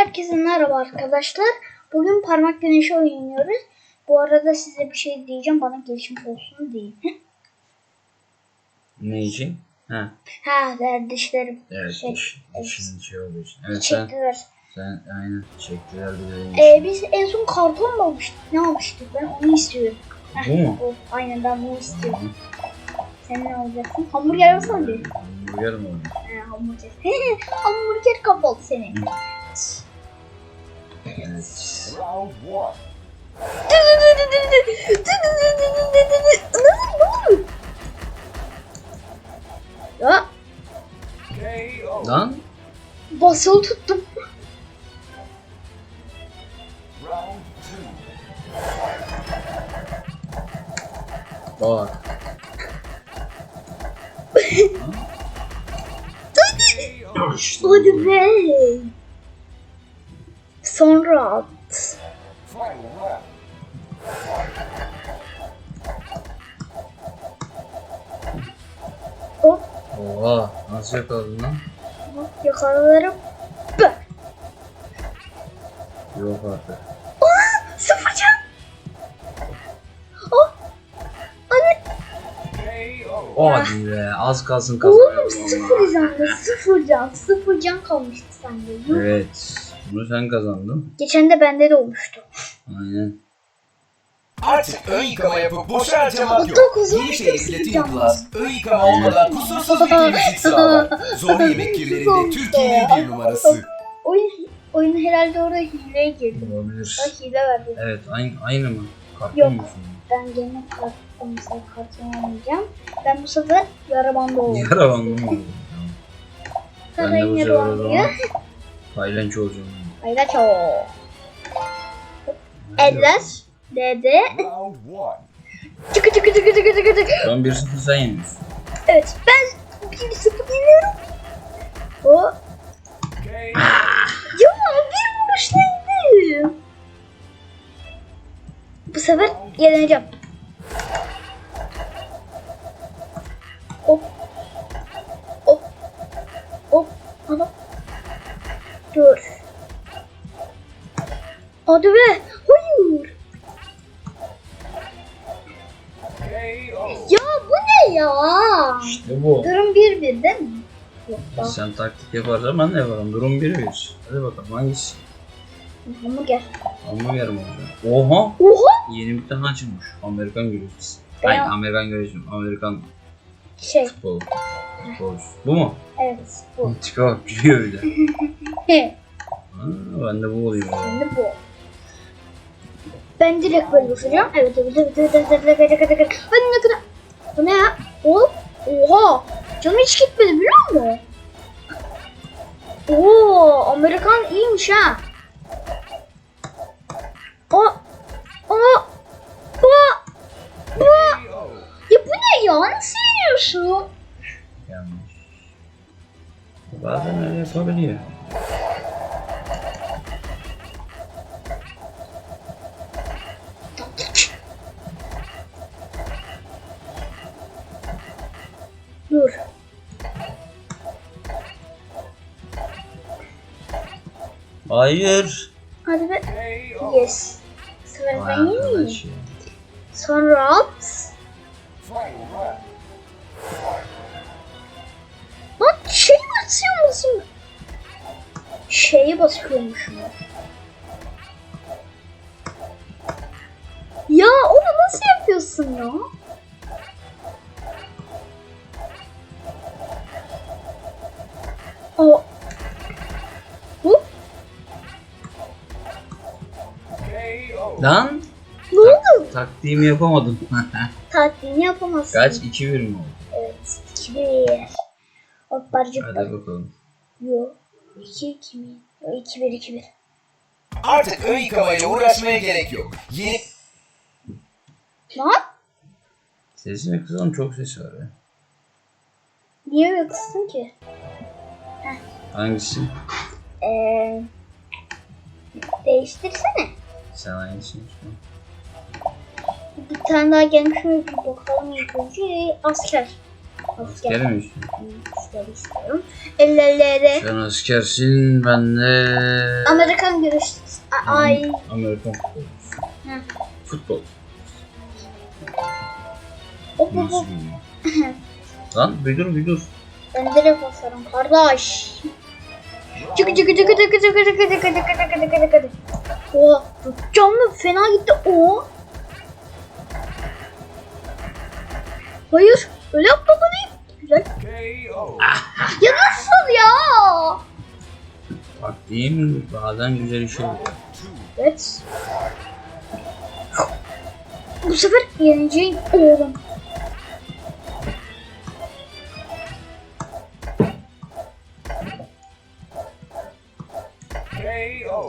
Herkese merhaba arkadaşlar. Bugün parmak güneşi oynuyoruz. Bu arada size bir şey diyeceğim. Bana gelişmiş olsun deyin. Ne için? Ha. ha der dişlerim. Evet. Şey, diş, dişin şey olduğu için. Evet sen, Çektiler. sen aynen çektiler bir. Ee, biz en son karton mu almıştık? Ne almıştık? Ben onu istiyorum. Bu mu? O, aynen ben bunu istiyorum. Sen ne alacaksın? Hamburger alsana bir. Hamburger mi oldu? He, hamburger. hamburger kahvaltı senin. Ya. Lan. Basılı tuttum. Bak. Hadi be. Sonra Oha nasıl yakaladın lan? Bak. Yok artık. Aa, sıfır can. Oh. O hadi be az kalsın Oğlum kazanıyordum sıfır can. Sıfır can. Sıfır can kalmıştı sende. Yuh. Evet. Bunu sen kazandın. Geçen de bende de olmuştu. Aynen. Artık ön yıkama yapıp boşa harcamak yok. Dokuz, on Yeni sekiz şeyle Platinum can. Plus ön yıkama olmadan kusursuz bir temizlik sağlar. Zor yemek kirlerinde Türkiye'nin bir numarası. Oyun oyun herhalde orada hileye girdim. Olabilir. Bak hile verdi. Evet aynı, aynı mı? Yok. Karton musun? Ben gene kartım mesela kartımı oynayacağım. Ben bu sefer yara bandı oldum. Yarabanlı mı. Ben de bu Sarayın sefer yara o zaman paylanço olacağım. Hayda çok. Eller. One. Çıkı çıkı çıkı çıkı çıkı çıkı. Şu an 1-0 sen yeniyorsun. Evet ben bir sıfır yeniyorum. O. Ya bir vuruşlaydı. Bu sefer yeneceğim. Hop. Hop. Hop. Ana. Dur. Hadi be. Ya bu ne ya? İşte bu. Durum bir bir değil mi? Yok daha. Sen taktik yaparsan ben de yaparım. Durum 1-1. Hadi bakalım hangisi? Hamburger. Hamburger mi olacak? Oha! Oha. Yeni bir tane açılmış. Amerikan. Ben- Hayır Amerikan görücüsü. Amerikan Şey. futbolu. Futbolcusu. Bu mu? Evet bu. Tipe bak gülüyor bir de. He. Ha, ben de bu olayım. o zaman. Şimdi bu. Ben direkt böyle basacağım. Evet evet evet evet evet evet evet evet evet. Hadi ne kadar. Bu ne ya? Oğlum. Oha. Canım hiç gitmedi biliyor musun? Oo, Amerikan iyiymiş ha. O. O. Bu. Bu. Ne ya? Nasıl yeniyorsun? Yanlış. Bazen öyle. Hayır. Hadi be. Yes. Sefer Vay ben yeniyim. arkadaş ya. Sonra at. Lan şey basıyor musun? Şeyi basıyormuşum. Ya onu nasıl yapıyorsun ya? Taktiğimi yapamadım. Taktiğini yapamazsın. Kaç? 2-1 mi oldu? Evet. 2 1. Hop barcık Hadi bakalım. Yo. 2 2 mi? Yo 2 1 2 1. Artık ön yıkamayla uğraşmaya gerek yok. Yeni Lan? Sesini kısalım çok ses var ya. Niye öyle kıstın ki? Hangisi? Eee değiştirsene. Sen hangisini istiyorsun? Bir tane daha gelmiş mi bir bakalım önce. Asker. Asker. Asker mi istiyorsun? Asker istiyorum. Ellerde Sen askersin ben de... Amerikan güreşçisi. A- Ay. Amerikan. Hı. Futbol. Hop hop Nasıl hop. bilmiyorum. Lan bir dur bir dur. Ben direkt basarım kardeş. Çıkı çıkı çıkı çıkı çıkı çıkı çıkı çıkı çıkı çıkı çıkı çıkı. Oha canlı fena gitti o. Hayır öyle bana. Güzel. Ya nasıl ya? Bak değil mi? Bazen güzel iş oluyor. Evet. Bu sefer yeneceğim oğlum.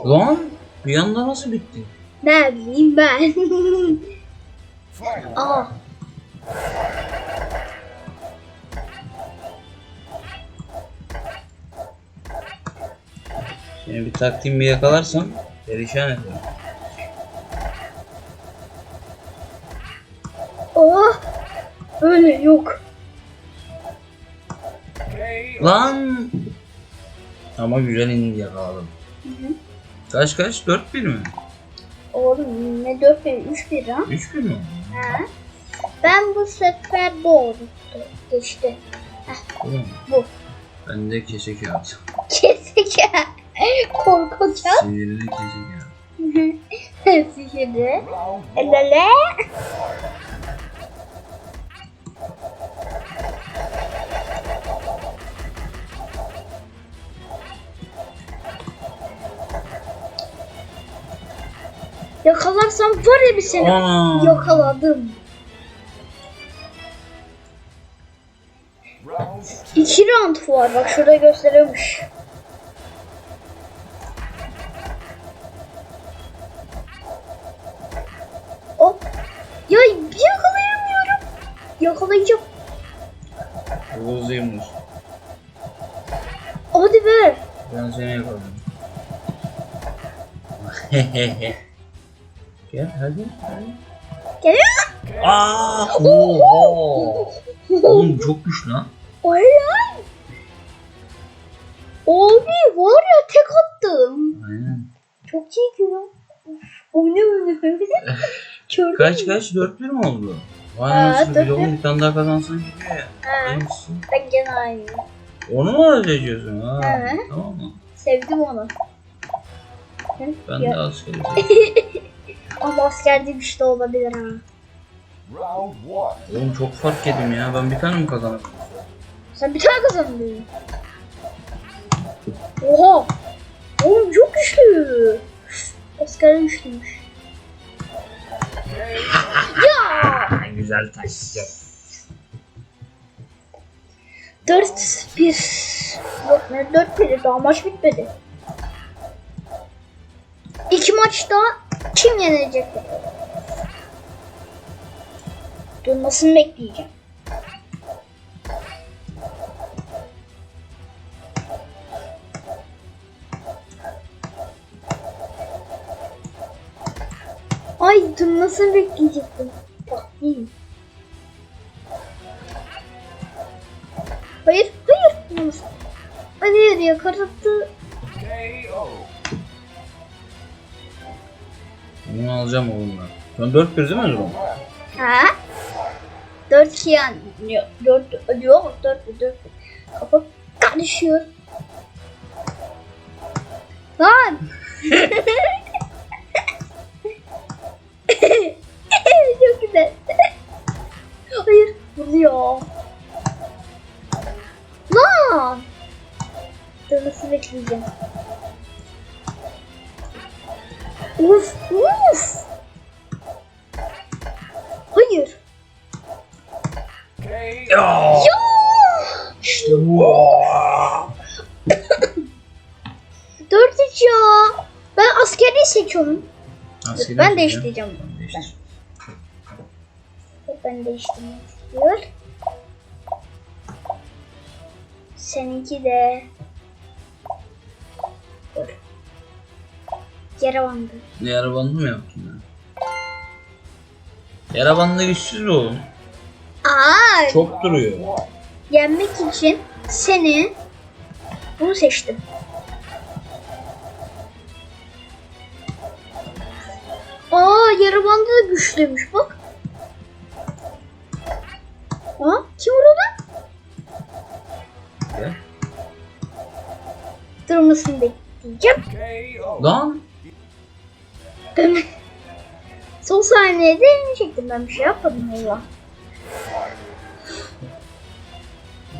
Lan bir anda nasıl bitti? Ne bileyim ben. Aa. Seni bir taktiğimi bir yakalarsam perişan ederim. Oh. Öyle yok. Lan! Ama güzel indi yakaladım. hı. Kaç kaç? 4-1 mi? Oğlum ne 4 1 3 1 ha? 3-1 mi? Ha. Ben bu sefer doğru geçti. Mu? Bu. Ben de kese kağıt. Keseke. Korkarken. Sihirli keçi geldi. Sihirli. Lele. Yakalarsam var ya bir seni. Aa. Yakaladım. İki round var bak şurada gösteriyormuş. Ya yakalayamıyorum. Yakalayacağım. Hızlıymış. Hadi be. Ben seni yakaladım. Gel hadi. hadi. Geliyor. Aa! Oha! Oğlum çok güçlü lan. Ay ay. Abi var ya tek attım. Aynen. Çok iyi ki lan. O öyle? Gördün Kaç mü? kaç? 4-1 mi oldu? Vay anasını bir de 4-1. oğlum bir tane daha kazansan gidiyor ya. Ha, ben gene aynı. Onu mu harcayacaksın? Ha, Hı. tamam mı? Sevdim onu. Ben Ya. de askeri. Ama asker de güçlü olabilir ha. Round one. Oğlum çok fark yedim ya. Ben bir tane mi kazandım? Sen bir tane kazandın. Oha! Oğlum çok güçlü. Asker güçlüymüş. Güzel taktik yap. 4-1. Yok ne 4-1 daha maç bitmedi. İki maçta kim yenecek? Durmasını bekleyeceğim. Ay durmasını bekleyecektim. İyiyim. Hayır, hayır. Yalnız. Hayır, hani yakalattı. Bunu alacağım oğlum ben. Sen 4 1 değil mi Erdoğan? Ha? 4 2 yanıyor. 4 ölüyor mu? 4 1 4 1. Kafa karışıyor. Lan! vuruyor. Lan! Nasıl bekleyeceğim? Uf, uf! Hayır. Ya! İşte bu. Dört üç ya. Ben askeri seçiyorum. Askeri Ben değiştireceğim. Ben değiştireceğim. Ben değiştirmek istiyor. Seninki de. Dur. Yere bandı. Yara bandı mı yaptın ya? Yara bandı güçsüz oğlum. Aa, Çok duruyor. yenmek için seni bunu seçtim. Aa yarı bandı da güçlüymüş bak. Durmasını bekleyeceğim. Lan. Son saniyede elini çektim ben bir şey yapmadım eyvah.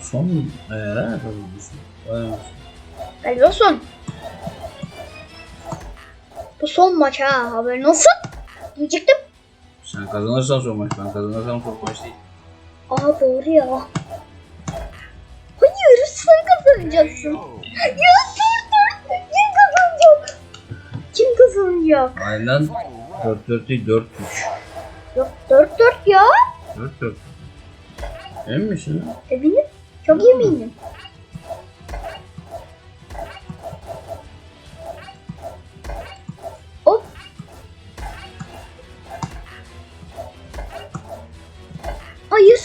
Son mu? Eee ne yapabilirsin? Galiba son. Bu son maç ha haberin olsun. Diyecektim. Sen kazanırsan son maç. Ben kazanırsam son maç değil. Aa doğru ya. Hayır sen kazanacaksın. Ya kazanacak? Aynen 4-4 değil 4-3. Yok 4-4 ya. 4-4. Emin misin? Eminim. Çok eminim. Hop. Hayır.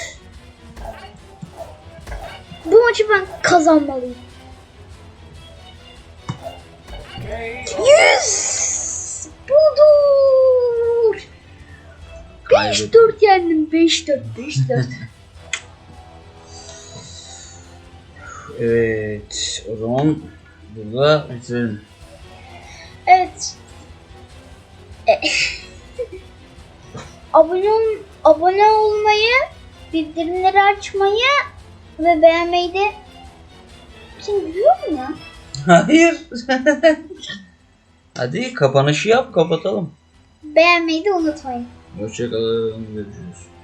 Bu maçı ben kazanmalıyım. 5-4 yendim. 5-4. 5-4. Evet. O zaman burada bitirelim. Evet. E, abone ol, abone olmayı, bildirimleri açmayı ve beğenmeyi de Sen biliyor mu ya? Hayır. Hadi kapanışı yap kapatalım. Beğenmeyi de unutmayın. Hoşçakalın. Görüşürüz.